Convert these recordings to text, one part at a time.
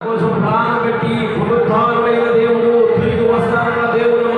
కోసం ప్రాణం పెట్టి పునరుద్ధారుడైన దేవుడు తిరిగి వస్తారన్న దేవుడు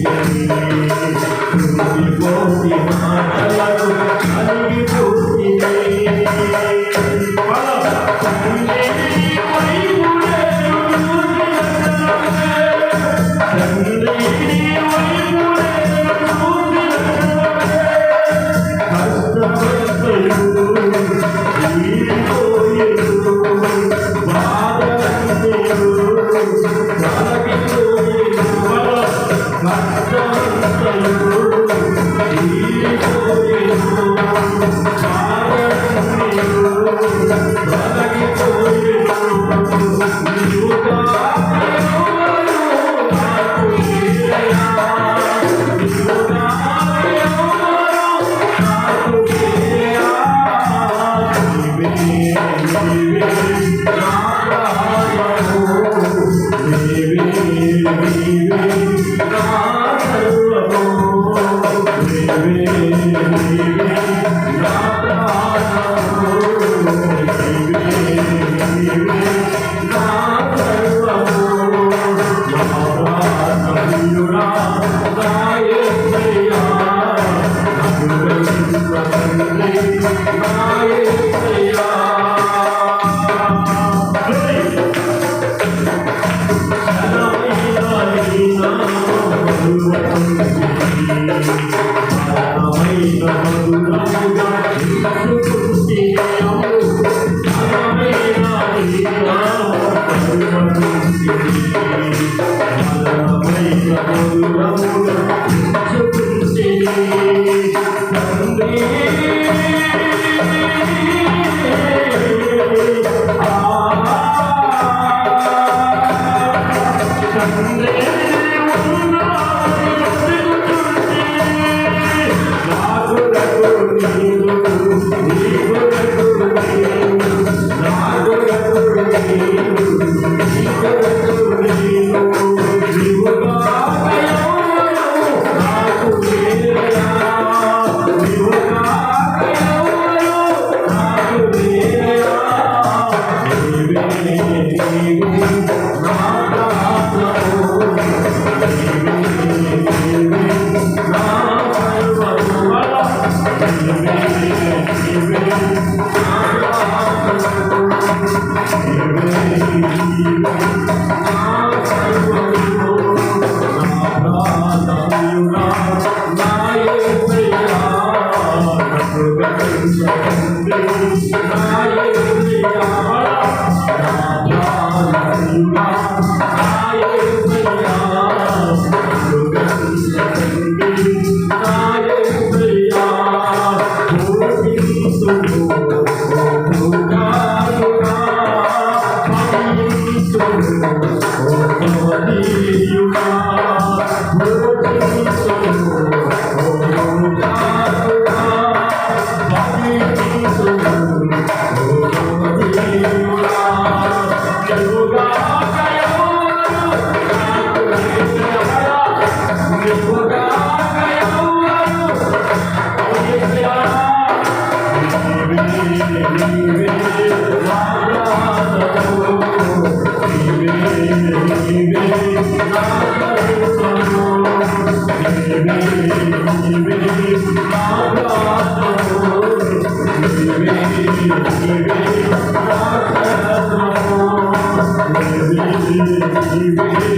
Thank you. André. Thank you. Thank you.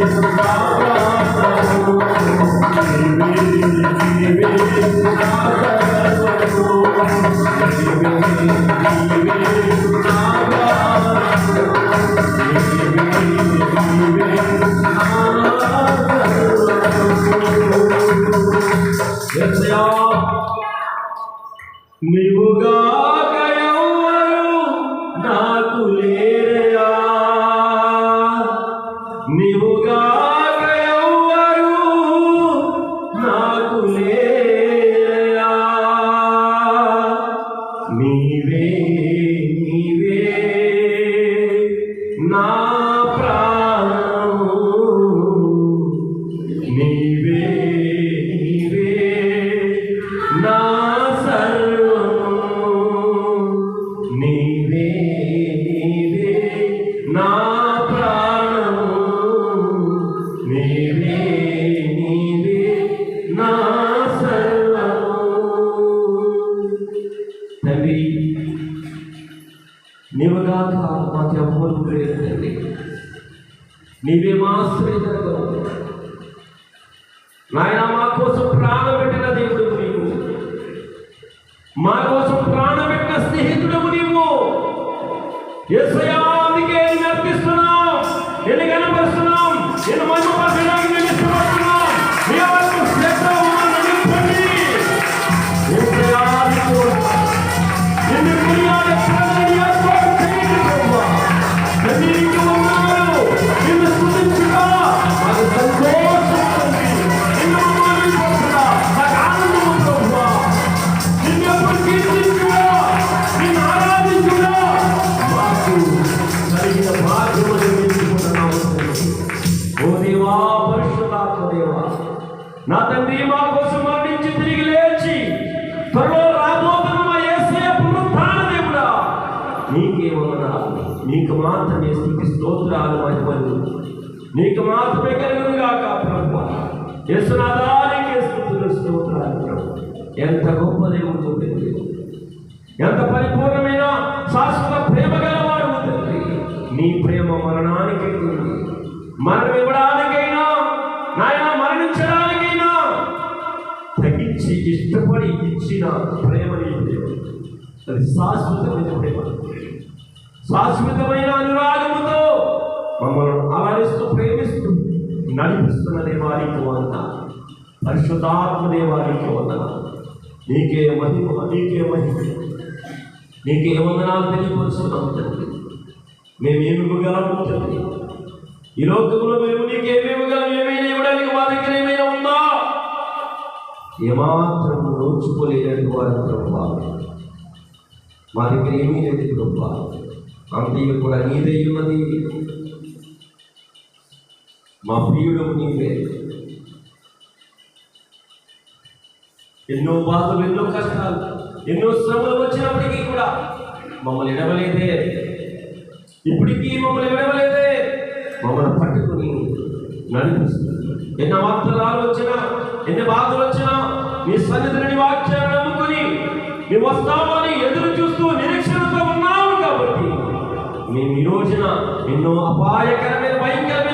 మాకెవ్వరు లేదు తండ్రి నీవే మా నాయన మా కోసం ప్రాణం పెట్టిన దేవుడు నీవు. మా కోసం ప్రాణం పెట్టిన స్నేహితుడు నీవు. యశయానికి నర్పిస్తున్నాం నేను కనపరుస్తున్నాం నేను మహిమపరచడానికి నీకు మాత్రమే కలుగును గాక ప్రభు యేసునాథానికే స్తోత్రాలు ఎంత గొప్ప దేవుడు ఎంత పరిపూర్ణమైన శాశ్వత ప్రేమ గలవాడు తండ్రి నీ ప్రేమ మరణానికి మరణం ఇవ్వడానికైనా నాయన మరణించడానికైనా తగ్గించి ఇష్టపడి ఇచ్చిన ప్రేమ నీ అది శాశ్వతమైన ప్రేమ. శాశ్వతమైన అనురాగముతో మమ్మల్ని అలరిస్తూ ప్రేమ నడిపిస్తున్న దేవానికి వంద పరిశుద్ధాత్మ దేవానికి వందన నీకే మహిమ నీకే మహిమ. నీకే వందనాలు తెలియపరుస్తున్నాం తండ్రి. మేమేమి ఇవ్వగలము తండ్రి? ఈ లోకంలో మేము నీకేమి ఇవ్వగలం ఏమైనా ఇవ్వడానికి మా దగ్గర ఏమైనా ఉందా? ఏమాత్రం నోచుకోలేనట్టు వారి ప్రభా మా దగ్గర ఏమీ లేదు ప్రభా అంతయు కూడా నీదే ఉన్నది. మా ప్రియుడు నీవే. ఎన్నో బాధలు ఎన్నో కష్టాలు ఎన్నో శ్రమలు వచ్చినప్పటికీ కూడా మమ్మల్ని ఎడవలేదే ఇప్పటికీ మమ్మల్ని విడవలేదే. మమ్మల్ని పట్టుకుని నడిపిస్తుంది ఎన్ని వార్తలు వచ్చినా ఎన్ని బాధలు వచ్చినా నీ సన్నిధిని వాక్యాన్ని నమ్ముకుని నువ్వు వస్తావని ఎదురు చూస్తూ నిరీక్షణతో ఉన్నావు కాబట్టి మేము ఈ రోజున ఎన్నో అపాయకరమైన భయంకరమైన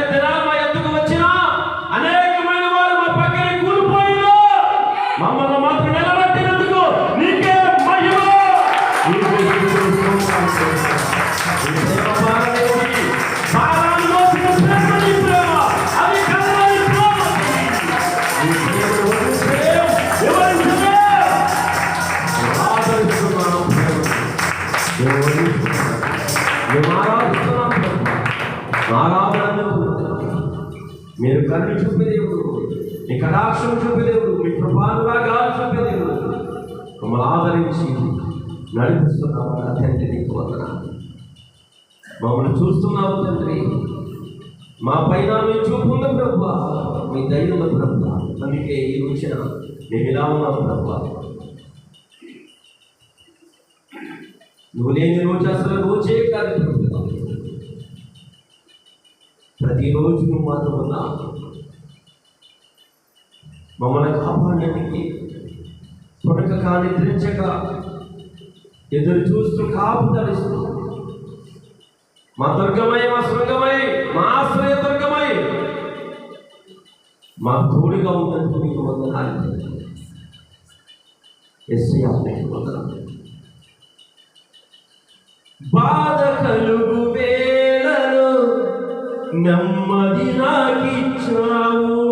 నడిపిస్తున్నావు నా తండ్రి నీకు వందనాలు? మమ్మల్ని చూస్తున్నావు తండ్రి? మా పైన మీ చూపు ఉన్న ప్రభు మీ దయ ఉంది ప్రభు అందుకే ఈ వచ్చిన మేము ఇలా ఉన్నాం ప్రభు నువ్వు లేని రోజు అసలు రోజే కాదు ప్రతిరోజు నువ్వు మాతో ఉన్నా. మమ్మల్ని కాపాడడానికి తొడక కానిద్రించక ఎదురు చూస్తూ కాపుదలిస్తూ మా దుర్గమై మా శృంగమై మా ఆశ్రయ దుర్గమై. మా తోడుగా ఉన్నందుకు మీకు వందనాలు. ఎస్ఐ మీకు వందనాలు. బాధ కలుగు వేళలో నెమ్మది నాకిచ్చావు.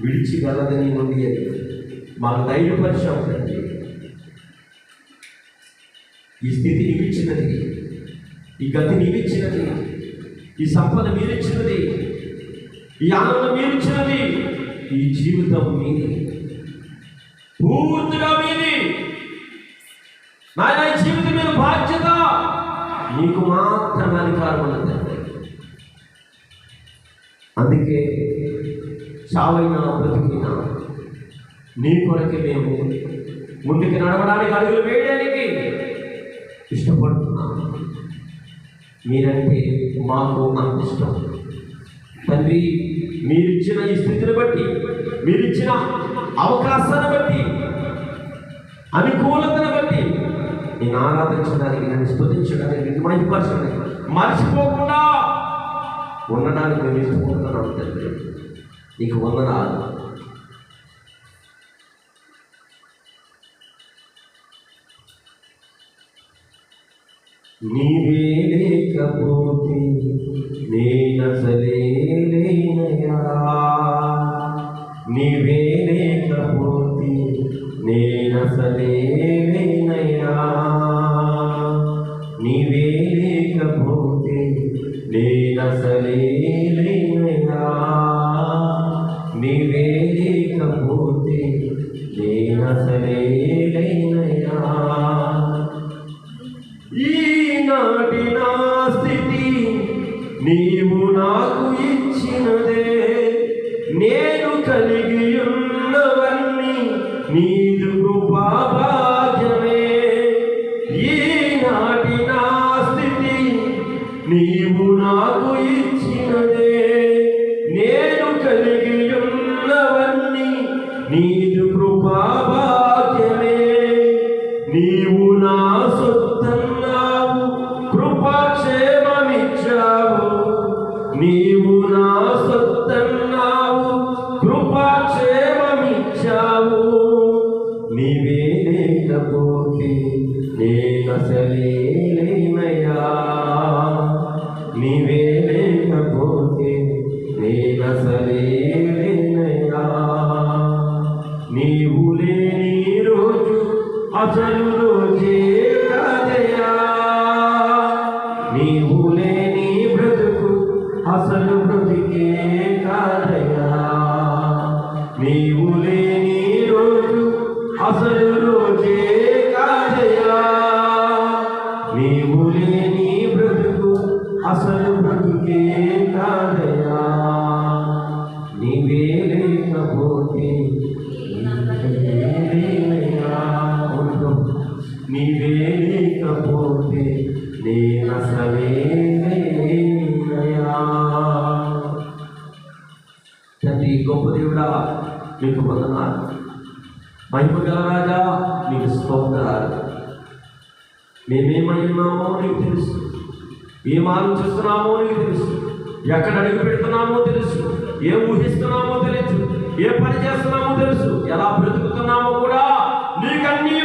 విడిచి వెళ్ళదని ఉంది అని మాకు ధైర్యపరిచాం తండ్రి. ఈ స్థితి నీవిచ్చినది. ఈ గతి నీవిచ్చినది. ఈ సంపద మీరిచ్చినది. ఈ ఆనందం మీరిచ్చినది. ఈ జీవితం మీది. పూర్తిగా మీది. నాయన ఈ జీవితం మీద బాధ్యత నీకు మాత్రమే అధికారం ఉన్నది అందుకే చావైనా బ్రతికినా నీ కొరకే మేము ముందుకు నడవడానికి అడుగులు వేయడానికి ఇష్టపడుతున్నాము. మీరంటే మాకు అంత ఇష్టం. తండ్రి మీరిచ్చిన ఈ స్థితిని బట్టి మీరిచ్చిన అవకాశాన్ని బట్టి అనుకూలతను బట్టి నేను ఆరాధించడానికి నన్ను స్థుతించడానికి నేను మహిపరచడానికి మర్చిపోకుండా ఉండడానికి మేము ఇష్టపడుతున్నాం తండ్రి. నీకు వందనాలు నీవే లేకపోతే నేనసలే లేనయా నీవే లేకపోతే నేనసలే నాకు ఇచ్చినదే అసలు తండ్రి గొప్ప దేవుడా మీకు వందనాలు. మహిమ గల రాజా మీకు స్తోత్రాలు. మేమేమై ఉన్నామో నీకు తెలుసు. ఏం ఆలోచిస్తున్నామో నీకు తెలుసు. ఎక్కడ అడుగు పెడుతున్నామో తెలుసు. ఏం ఊహిస్తున్నామో తెలుసు. ఏ పని చేస్తున్నామో తెలుసు. ఎలా బ్రతుకుతున్నామో కూడా నీకన్నీ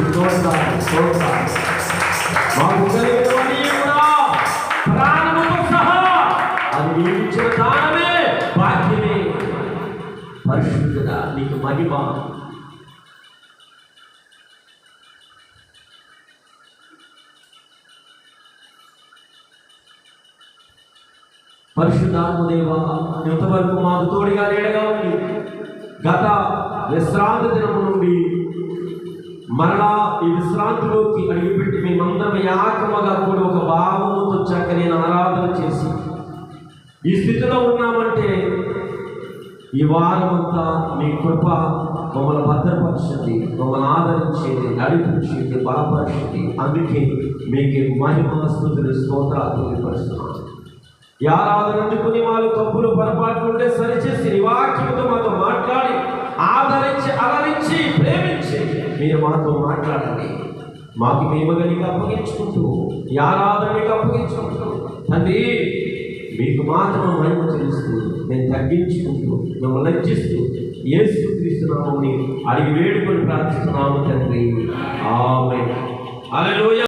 నీకు స్తుతులు మాకు కలిగినవన్నీ కూడా ప్రాణముతో సహా అది ఇచ్చిన దానమే భాగ్యమే పరిశుద్ధత నీకు మహిమ పరిశుద్ధాత్మదేవ ఇంతవరకు మాకు తోడిగా లేడగా ఉంది గత విశ్రాంతి దినం నుండి మరలా ఈ విశ్రాంతిలోకి అడిగిపెట్టి మేమందరం యాకమగా కూడా ఒక భావముతో చక్కని ఆరాధన చేసి ఈ స్థితిలో ఉన్నామంటే ఈ వారమంతా మీ కృప మమ్మల్ని భద్రపరచండి మమ్మల్ని ఆదరించేది నడిపించేది బలపరచండి. అందుకే మీకు మహిమాస్తుతులు స్తోత్రాలు తెలియపరుస్తున్నాను ఈ అందుకుని వాళ్ళు తప్పులు పొరపాట్లు ఉంటే సరిచేసి నీ మాతో మాట్లాడి ఆదరించి అలరించి ప్రేమించి మీరు మాతో మాట్లాడండి మాకు మేము గనికి అప్పగించుకుంటూ ఈ ఆరాధనకి అప్పగించుకుంటూ తండ్రి మీకు మాత్రం మహిమ తెలుస్తూ నేను తగ్గించుకుంటూ మేము లజ్జిస్తూ యేసు క్రీస్తున్నామని అడిగి వేడుకొని ప్రార్థిస్తున్నాము తండ్రి. ఆమె హల్లెలూయా.